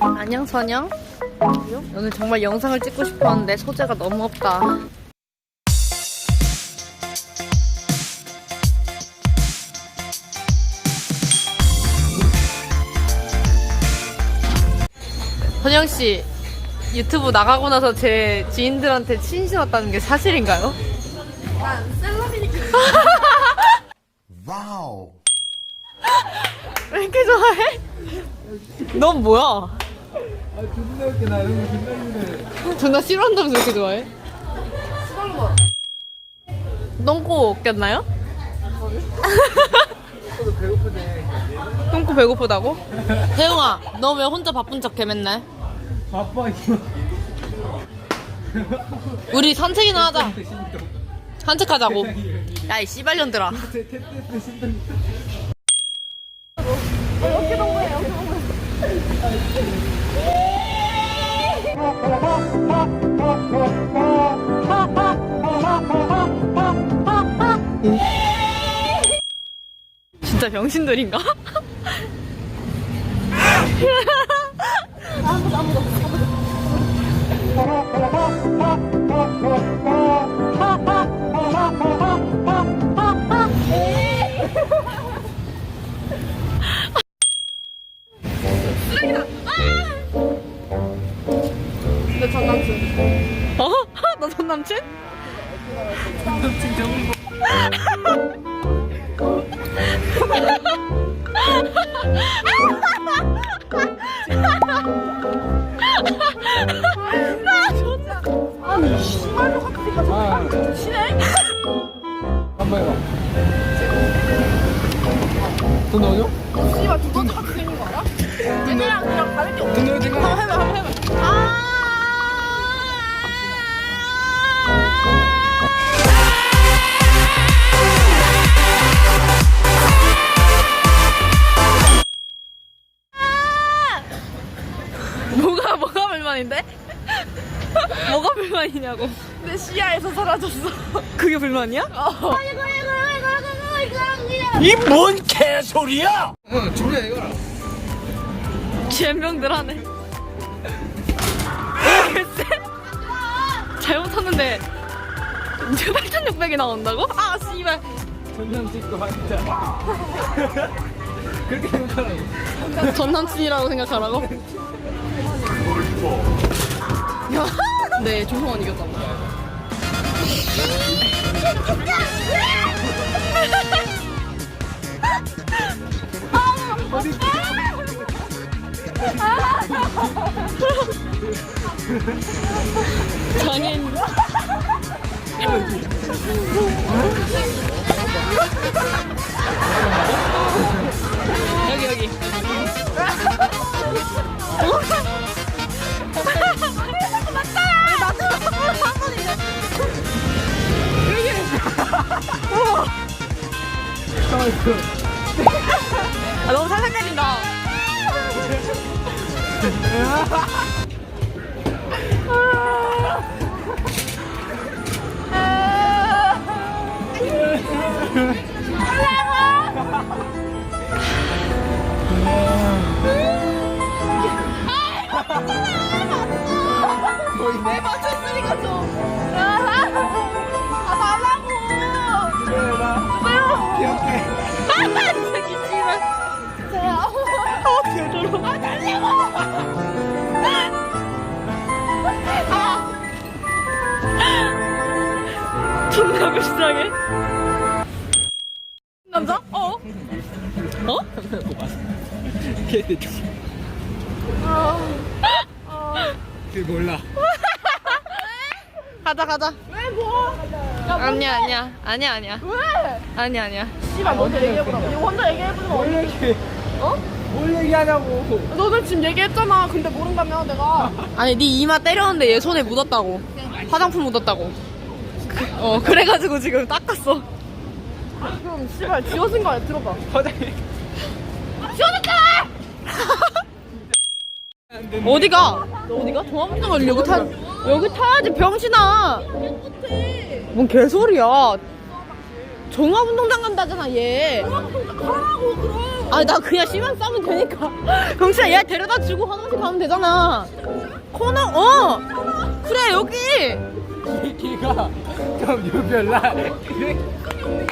안녕 선영. 오늘 정말 영상을 찍고 싶었는데 소재가 너무 없다. 선영 씨 유튜브 나가고 나서 제 지인들한테 친신 왔다는 게 사실인가요? 와우. 왜 이렇게 좋아해? 넌 뭐야? 아 존나 웃겨 나 이런 거 존나 힘들어 존나 싫어한다면서 이렇게 좋아해? 똥꼬 꼈나요? 저도 배고프네 똥꼬 배고프다고? 태영아, 너 왜 혼자 바쁜 척해 맨날? 바빠 이거 우리 산책이나 하자. 신동 산책하자고. 야, 이 씨발년들아. 테 테 테 신동 진짜 병신들인가? 내 불만이냐고? 내 시야에서 사라졌어. 그게 불만이야? 어. 이뭔 개소리야? 응 준비해 이거라 지연병들 하네. 글쎄. 잘못했는데 8,600이 나온다고? 아 씨발. 전남 찍고 한자 그렇게 생각하라고 전 남친이라고 생각하라고? 야, 네 조성원 이겼다고. 장인. 여기 여기. 아, 너무 살살거린다. 존나 불쌍해. 남자? 어? 어? 걔네 그 몰라 가자 가자. 왜 뭐? 아니야 아니야 아니야 아니야. 왜? 아니야 아니야. 씨발 먼저 얘기해보라. 이거 혼자 얘기해보는 거뭘 얘기 어? 뭘 얘기하냐고 너는 지금 얘기했잖아. 근데 모른다며 내가. 아니 네 이마 때렸는데 얘 손에 묻었다고. 화장품 묻었다고. 그, 어 그래가지고 지금 닦았어. 그럼 씨발 지워진 거 아니야? 들어봐. 화장이 어디가? 너 어디가? 종합운동을 여기 타 여기 타야지 병신아. 뭔 개소리야. 종합운동장 간다잖아 얘. 하라고 그럼. 아 나 그냥 씨만 싸면 되니까. 경찰 얘 데려다 주고 화장실 가면 되잖아. 코너 어. 그래 여기. 얘기가 좀 유별나.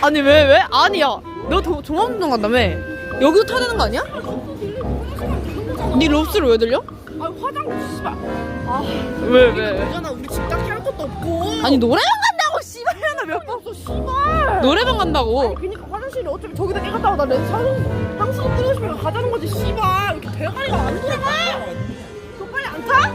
아니 왜 왜? 아니야. 너 도, 종합운동 간다며? 여기도 타야 되는 거 아니야? 네 롭스를 왜 들려? 아 화장 씨발. 왜 왜? 있잖아 우리 집 딱히 할 것도 없고. 아니 노래방 노래방 간다고. 그니까 화장실이 어차피 저기다 깨갔다고 나내 향수 향수 뿌리고 싶으면 가자는 거지 씨발 이렇게 대가리가 안 돌아가 너 빨리 안 타?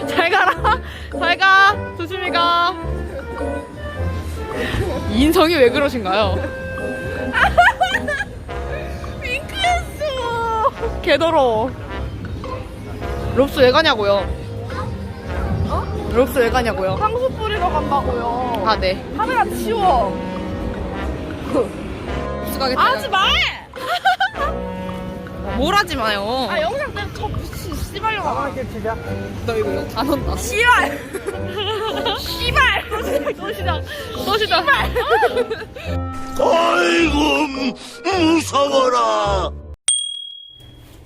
잘 가라. 잘 가. 조심히 가. 인성이 왜 그러신가요? 윙크했어. 개더러워. 롭스 왜 가냐고요? 어? 롭스 왜 가냐고요? 향수 뿌리러 간다고요 아 네. 카메라 치워 롭스 가겠다. 하지 마! 뭘 하지 마요. 아 영상 때문에 저 미친 씨발려가 너 이거 욕다 넣는다. 씨발 씨발 또 시작. 또 시작. 아이고 무서워라.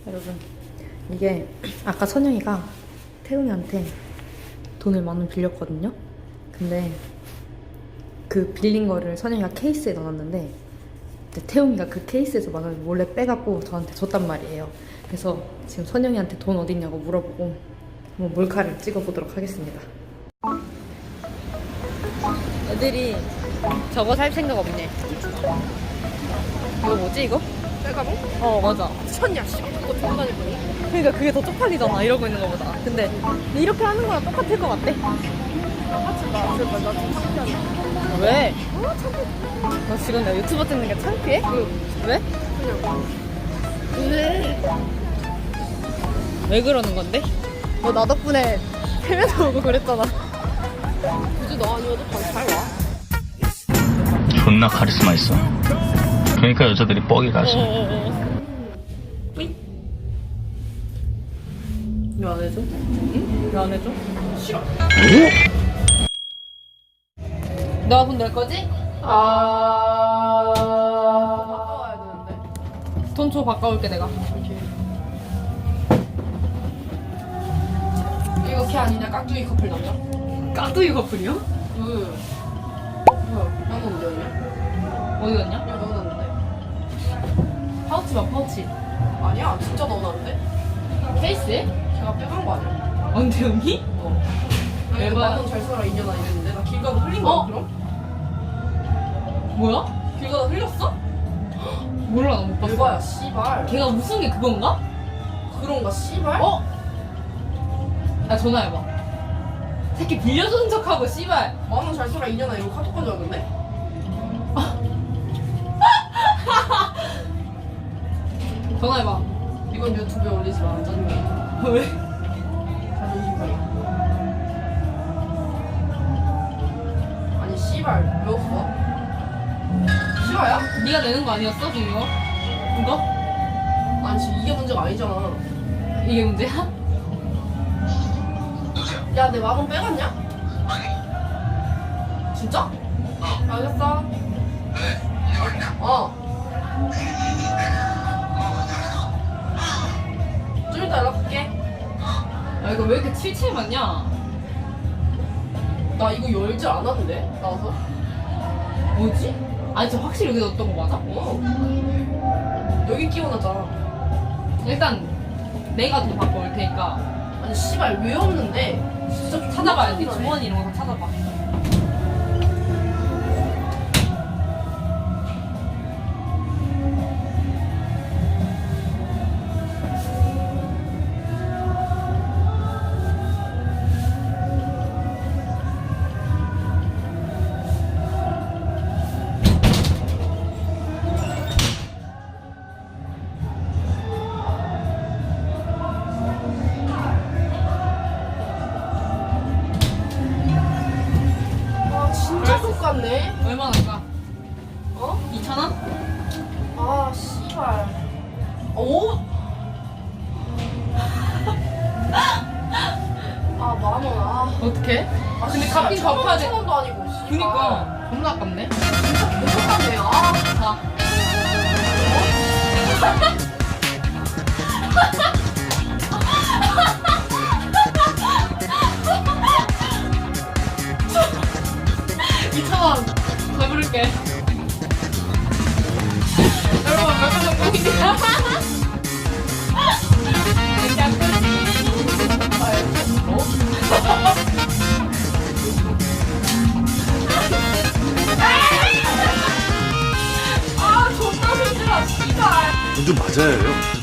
여러분 이게 아까 선영이가 태웅이한테 돈을 만 원 빌렸거든요. 근데 그 빌린 거를 선영이가 케이스에 넣어놨는데 태웅이가 그 케이스에서 만 원을 몰래 빼갖고 저한테 줬단 말이에요. 그래서 지금 선영이한테 돈 어딨냐고 물어보고 한번 몰카를 찍어보도록 하겠습니다. 애들이 저거 살 생각 없네. 이거 뭐지 이거? 빼가고? 어 맞아 미쳤냐 씨발 그거 들고 다닐 거니? 그러니까 그게 더 쪽팔리잖아 이러고 있는 거보다 근데 이렇게 하는 거랑 똑같을 것 같대 하지 마 제발 나 지금 창피하네 왜? 너 지금 나 유튜브 찍는 게 창피해? 왜? 왜? 왜 그러는 건데? 너 나 덕분에 헤매서 오고 그랬잖아 굳이 너 아니어도 잘 와. 존나 카리스마 있어. 그러니까 여자들이 뻑이 가지. 왜안 해줘? 응? 왜안 해줘? 싫어 너가 돈 낼 거지? 아. 바꿔와야 되는데. 돈 줘 바꿔올게 내가 이거 걔 아니냐 깍두기 커플 남자? 까두이 커플이요? 응. 뭐야? 나는 언제 왔냐? 어디 갔냐? 파우치 봐 파우치 아니야 진짜 넣어놨는데? 케이스에? 걔가 빼간 거 아니야? 언제용이? 어. 아니 대박. 나는 잘 살아 이년아 이랬는데 나 길 가다 흘린 거야 어? 그럼? 뭐야? 길 가다 흘렸어? 몰라 나 못 봤어 대박야 씨발 걔가 무슨 게 그건가? 그런가 씨발? 어? 야 전화해봐 새끼 빌려주는 척하고 씨발 나는 잘 살아 이년아 이거 카톡 건줄 알았는 전화해봐 이건 유튜브에 올리지 마 짜증나 왜? 자존심 상해 아니 씨발 왜 없어? 싫어야? 네가 내는 거 아니었어 지금 이거? 이거? 아니 지금 이게 문제가 아니잖아 이게 문제야? 야내 마음 빼갔냐? 진짜? 알겠어 어 좀 연락할게. 야 이거 왜 이렇게 칠칠 맞냐? 나 이거 열질 않았는데 나와서. 뭐지? 아니 저 확실히 여기 넣었던 거 맞아? 어 여기 끼워놨잖아. 일단 내가 돈 바꿔 올 테니까. 아니 씨발 왜 없는데? 진짜 찾아봐야지. 주머니 이런 거 다 찾아봐 오? 아 만원 아 어떡해? 아, 근데 진짜 값이 이천 그니까 겁나 아깝네. 진짜 못하네 아. 자. 어? 맞아야 해요.